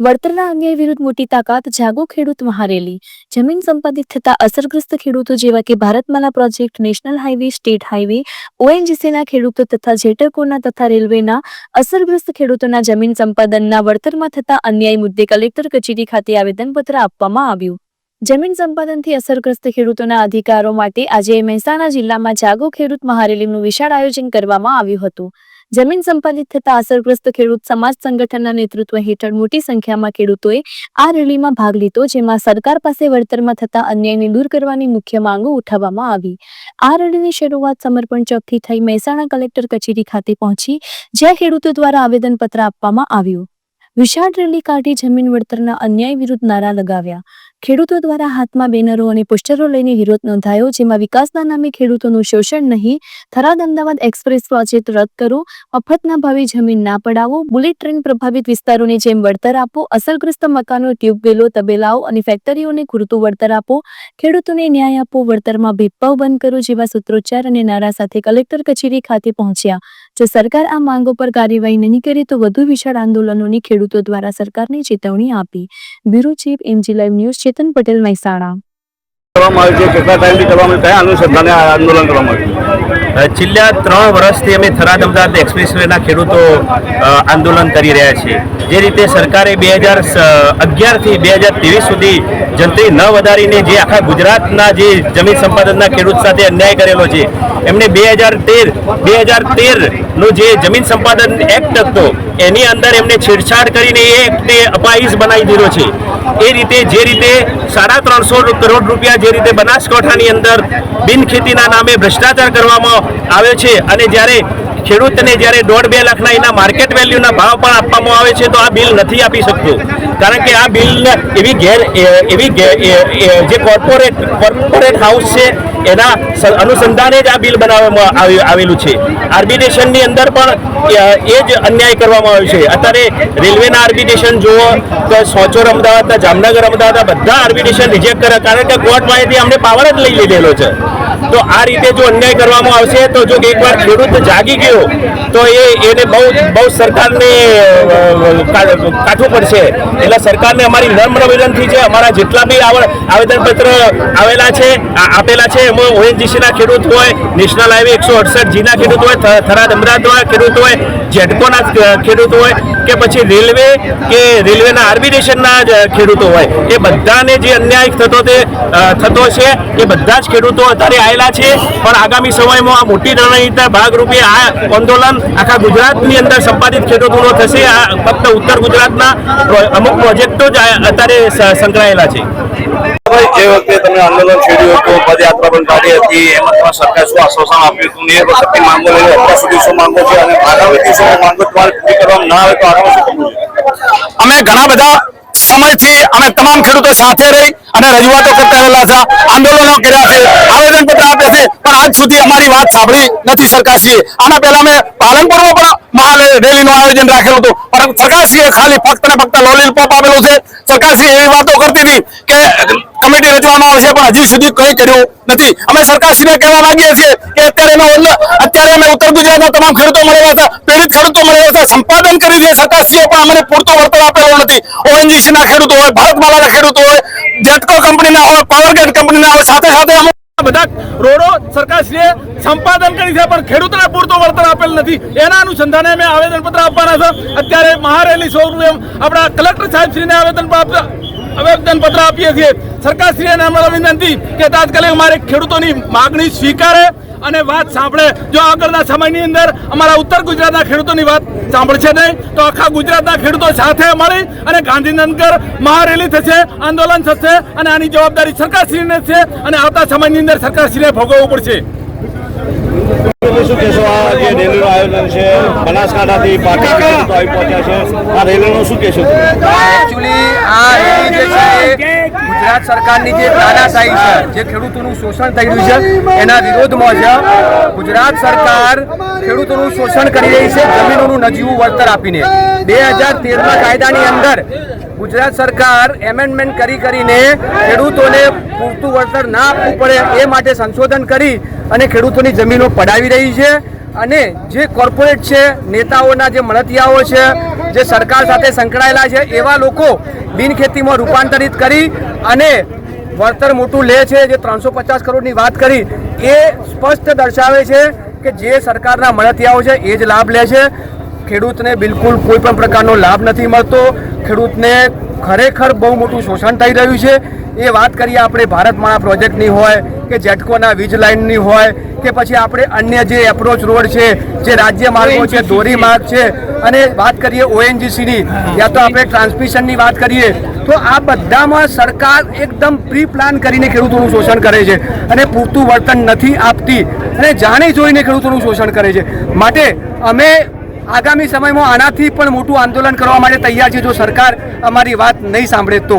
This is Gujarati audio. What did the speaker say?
વળતરના અન્યાય વિરુદ્ધ મોટી તાકાત જાગો ખેડૂત મહારેલી. જમીન સંપાદિત થતા અસરગ્રસ્ત ખેડૂતો જેવા કે Bharatmala project, national highway state highway ઓએનજીસીના ખેડૂતો તથા જેટકોના તથા રેલવેના અસરગ્રસ્ત ખેડૂતોના જમીન સંપાદનના વળતરમાં થતા અન્યાય મુદ્દે કલેક્ટર કચેરી ખાતે આવેદનપત્ર આપવામાં આવ્યું. જમીન સંપાદનથી અસરગ્રસ્ત ખેડૂતોના અધિકારો માટે આજે મહેસાણા જિલ્લામાં જાગો ખેડૂત મહારેલીનું વિશાળ આયોજન કરવામાં આવ્યું હતું. જમીન સંપાદિત થતા અસરગ્રસ્ત ખેડૂત સમાજ સંગઠનના નેતૃત્વ હેઠળ મોટી સંખ્યામાં ખેડૂતોએ આ રેલીમાં ભાગ લીધો, જેમાં સરકાર પાસે વળતરમાં થતા અન્યાયને દૂર કરવાની મુખ્ય માંગો ઉઠાવવામાં આવી. આ રેલીની શરૂઆત સમર્પણ ચોકથી થઈ મહેસાણા કલેક્ટર કચેરી ખાતે પહોંચી, જ્યાં ખેડૂતો દ્વારા આવેદનપત્ર આપવામાં આવ્યું. વિશાળ રેલી કાઢી જમીન વળતરના અન્યાય વિરુદ્ધ નારા લગાવ્યા. ખેડૂતો દ્વારા હાથમાં બેનરો અને પોસ્ટરો લઈને વિરોધ નોંધાયો, જેમાં વિકાસના નામે ખેડૂતોનું શોષણ નહીં, થરાદ અમદાવાદ એક્સપ્રેસ પ્રોજેક્ટ રદ કરો, મફતના ભાવે જમીન ના પડાવો, બુલેટ ટ્રેન પ્રભાવિત વિસ્તારોને જેમ વળતર આપો, અસરગ્રસ્ત મકાનો ટ્યુબવેલો તબેલાઓ અને ફેક્ટરીઓને પૂરતું વળતર આપો, ખેડૂતોને ન્યાય આપો, વળતરમાં ભેદભાવ બંધ કરો જેવા સૂત્રોચ્ચાર અને નારા સાથે કલેક્ટર કચેરી ખાતે પહોંચ્યા. જો સરકાર આ માંગો પર કાર્યવાહી નહીં કરે તો વધુ વિશાળ આંદોલનોની ખેડૂતો દ્વારા સરકારને ચેતવણી આપી. Bureau chief MG live news Chetan Patel Mehsana. કરવામાં આવ્યું છે, કેટલા ટાઈમથી કરવામાં કયા અનુસંધાને આંદોલન કરવામાં આવ્યું? છેલ્લા ત્રણ વર્ષથી અમે થરાદ અમદાવાદ એક્સપ્રેસ વેના ખેડૂતો આંદોલન કરી રહ્યા છીએ. જે રીતે સરકારે બે હજાર અગિયારથી બે હજાર ત્રેવીસ સુધી જંત્રી ન વધારીને જે આખા ગુજરાતના જે જમીન સંપાદનના ખેડૂત સાથે અન્યાય કરેલો છે, એમને બે હજાર તેર, બે હજાર તેરનો જે જમીન સંપાદન એક્ટ હતો, એની અંદર એમને છેડછાડ કરીને એ એક્ટને અપાઈઝ બનાવી દીધો છે. એ રીતે જે રીતે સાડા ત્રણસો કરોડ રૂપિયા જે રીતે બનાસકાંઠાની અંદર બિનખેતીના નામે ભ્રષ્ટાચાર કરવામાં આવે છે અને જ્યારે ખેડૂતને જ્યારે દોઢ બે લાખના એના માર્કેટ વેલ્યુના ભાવ પણ આપવામાં આવે છે, તો આ બિલ નથી આપી શકતું. કારણ કે આ બિલ એવી ગેર એવી જે કોર્પોરેટ કોર્પોરેટ હાઉસ છે એના અનુસંધાને જ આ બિલ બનાવવામાં આવી- આવેલું છે. આર્બિટ્રેશનની અંદર પણ એ જ અન્યાય કરવામાં આવ્યો છે. અત્યારે રેલવેના આર્બિટ્રેશન જુઓ તો સોચોર અમદાવાદના જામનગર અમદાવાદના બધા આર્બિટ્રેશન રિજેક્ટ કર્યા. કારણ કે કોર્ટ પાસેથી અમને પાવર જ લઈ લીધેલો છે. તો આ રીતે જો અન્યાય કરવામાં આવશે, તો જો એકવાર ખેડૂત જાગી ગયો, તો એ એને બહુ બહુ સરકારને કાઠું પડશે. એટલે સરકારને અમારી નમ્ર વિનંતી છે, અમારા જેટલા બી આવ- આવેદનપત્ર આવેલા છે આપેલા છે, એમાં ઓએનજીસીના ખેડૂત હોય, નેશનલ હાઈવે એકસો અડસઠ જીના ખેડૂત હોય થરાદ અમદાવાદ ખેડૂત હોય જેટકોના ખેડૂત હોય કે પછી રેલવે કે રેલવેના આર્બિટ્રેશનના જ ખેડૂતો હોય, એ બધાને જે અન્યાય થતો તે થતો છે, એ બધા જ ખેડૂતો અત્યારે આવેલા છે. પણ આગામી સમયમાં આ મોટી રણનીતિના ભાગરૂપે આ આંદોલન આખા ગુજરાતની અંદર સંપાદિત ખેડૂતોનો થશે. આ ફક્ત ઉત્તર ગુજરાતના અમુક પ્રોજેક્ટો જ અત્યારે સંકળાયેલા છે. જે વખતે તમે આંદોલન છેડ્યું હતું, પદયાત્રા પણ કાઢી હતી, એમાં તમે સરકાર શું આશ્વાસન આપ્યું હતું? ને એ વખતની માંગો લઈને અત્યાર સુધી શું માંગો છો? અને આગામી દિવસોમાં માંગો તમારે પૂરી કરવામાં ના આવે તો આગામી શું અમે ઘણા બધા સમયથી અમે તમામ ખેડૂતો સાથે રહી અને રજૂઆતો કરતા રહેલા છે, આંદોલનો કર્યા છે આવેદનપત્ર આપ્યા છે, પણ આજ સુધી અમારી વાત સાંભળી નથી સરકારશ્રીએ. આના પહેલા અમે પાલનપુરમાં પણ રેલીનું આયોજન રાખેલું હતું. પરંતુ સરકારશ્રીએ ખાલી ફક્ત ને ફક્ત લોલીપોપ આપેલું છે. સરકારશ્રી એવી વાતો કરતી હતી કે કમિટી રચવામાં આવશે, પણ હજી સુધી કંઈ કર્યું નથી. અમે સરકારશ્રીને કહેવા માંગીએ છીએ કે અત્યારે અત્યારે અમે ઉત્તર ગુજરાતના તમામ ખેડૂતો મળેલા હતા પીડિત ખેડૂતો મળેલા હતા સંપાદન કરી દે સરકારશ્રીએ, પણ અમને પૂરતું વળતર આપેલું નથી. ઓએનજીસી ના ખેડૂતો હોય ભારતમાલાના ખેડૂતો હોય જેટકો કંપનીના હોય પાવરગેટ કંપનીના હોય, સાથે સાથે અમુક બધા રોડો સરકારશ્રીએ સંપાદન કરી છે, પણ ખેડૂતોને પૂરતો વળતર આપેલ નથી. એના અનુસંધાને અમે આવેદનપત્ર આપવાના છે. અત્યારે મહારેલી સ્વરૂપે આપણા કલેક્ટર સાહેબશ્રીને આવેદન આવેદનપત્ર આપીએ છીએ. સરકારશ્રીને અમારા વિનંતી કે તાત્કાલિક અમારે ખેડૂતોની માગણી સ્વીકારે અને વાત સાંભળે. જો આગળના સમયની અંદર અમારા ઉત્તર ગુજરાતના ખેડૂતોની વાત સાંભળશે નહીં તો આખા ગુજરાતના ખેડૂતો સાથે મળી અને ગાંધીનગર મહારેલી થશે આંદોલન થશે અને આની જવાબદારી સરકારશ્રીને છે અને આવતા સમયની અંદર સરકારશ્રીને ભોગવવું પડશે. શું કહેશો? આ જે રેલીનું આયોજન છે બનાસકાંઠાથી પાટણ આવી પહોંચ્યા છે. આ રેલીનું શું કહેશો એકચ્યુઅલી આ રેલી ગુજરાત સરકારની જે તાનાશાહી છે, જે ખેડૂતોનું શોષણ થઈ રહ્યું છે, એના વિરોધમાં છે ગુજરાત સરકાર ખેડૂતોનું શોષણ કરી રહી છે, જમીનોનું નજીવું વળતર આપીને. બે હજાર તેરના કાયદાની અંદર ગુજરાત સરકાર એમેન્ડમેન્ટ કરી કરીને ખેડૂતોને પૂરતું વળતર ના આપવું પડે એ માટે સંશોધન કરી અને ખેડૂતોની જમીનો પડાવી રહી છે. અને જે કોર્પોરેટ છે, નેતાઓના જે મળતિયાઓ છે જે સરકાર સાથે સંકળાયેલા છે, એવા લોકો બિનખેતીમાં રૂપાંતરિત કરી અને વળતર મોટું લે છે, જે ત્રણસો પચાસ કરોડની વાત કરી, એ સ્પષ્ટ દર્શાવે છે કે જે સરકારના મળતિયાઓ છે, એ જ લાભ લે છે. ખેડૂતને બિલકુલ કોઈ પણ પ્રકારનો લાભ નથી મળતો. ખેડૂતને ખરેખર બહુ મોટું શોષણ થઈ રહ્યું છે. એ વાત કરીએ આપણે ભારતમાળા પ્રોજેક્ટની હોય કે જેટકોના વીજ લાઇનની હોય કે પછી આપણે અન્ય જે એપ્રોચ રોડ છે જે રાજ્ય માર્ગો છે ધોરી માર્ગ છે અને વાત કરીએ ઓએનજીસીની યા તો આપણે ટ્રાન્સમિશનની વાત કરીએ તો આ બધામાં સરકાર એકદમ પ્રી પ્લાન કરીને ખેડૂતોનું શોષણ કરે છે અને પૂરતું વર્તન નથી આપતી અને જાણી જોઈને ખેડૂતોનું શોષણ કરે છે. માટે અમે આગામી સમયમાં આનાથી પણ મોટું આંદોલન કરવા માટે તૈયાર છે જો સરકાર અમારી વાત નહીં સાંભળે તો.